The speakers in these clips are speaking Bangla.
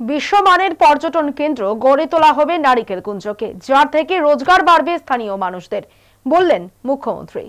বিশ্বমানের পর্যটন কেন্দ্র গড়ে তোলা হবে নারিকেল কুঞ্জকে, যার থেকে রোজগার বাড়বে স্থানীয় মানুষদের, বললেন মুখ্যমন্ত্রী।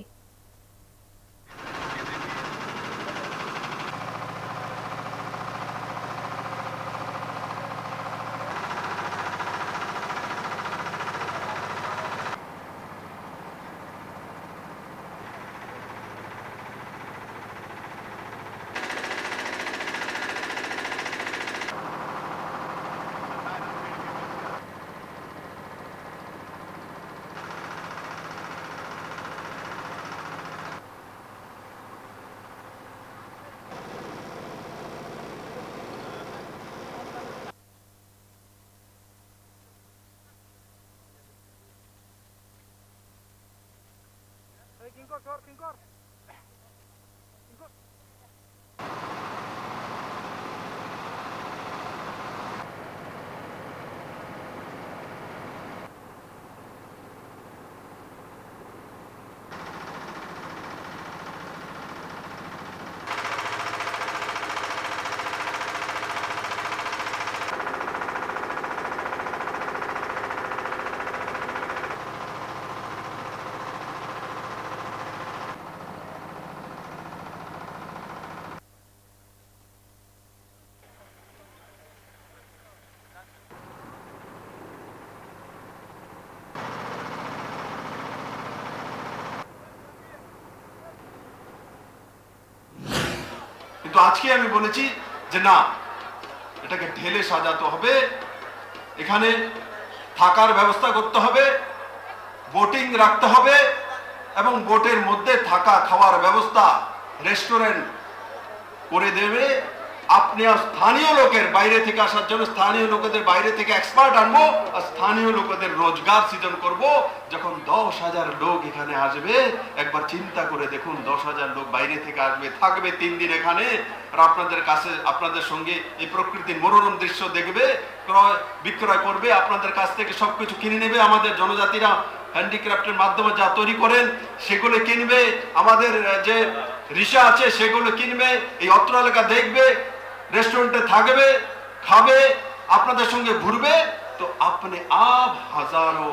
Jorkin, Jorkin. কিন্তু আজকে আমি বলেছি যে না, এটাকে ঢেলে সাজাতে হবে। এখানে থাকার ব্যবস্থা করতে হবে, বোটিং রাখতে হবে এবং বোটের মধ্যে থাকা খাওয়ার ব্যবস্থা রেস্টুরেন্ট করে দেবে। আপনি স্থানীয় লোকের বাইরে থেকে আসার জন্য স্থানীয় লোকেদের বাইরে থেকে এক্সপার্ট আনব আর স্থানীয় লোকেদের রোজগার সৃজন করব। যখন দশ হাজার লোক এখানে আসবে, একবার চিন্তা করে দেখুন, দশ হাজার লোক বাইরে থেকে আসবে, থাকবে তিন দিন এখানে। আর আপনাদের কাছে, আপনাদের সঙ্গে এই প্রকৃতির মনোরম দৃশ্য দেখবে, ক্রয়, বিক্রয় করবে, আপনাদের কাছ থেকে সবকিছু কিনে নেবে। আমাদের জনজাতিরা হ্যান্ডিক্রাফটের মাধ্যমে যা তৈরি করেন, সেগুলো কিনবে। আমাদের যে রিসা আছে, সেগুলো কিনবে। এই অত্র এলাকা দেখবে। রেস্টুরেন্টে থাকবে খাবে আপনাদের সঙ্গে ঘুরবে তো আপনি আপ হাজারো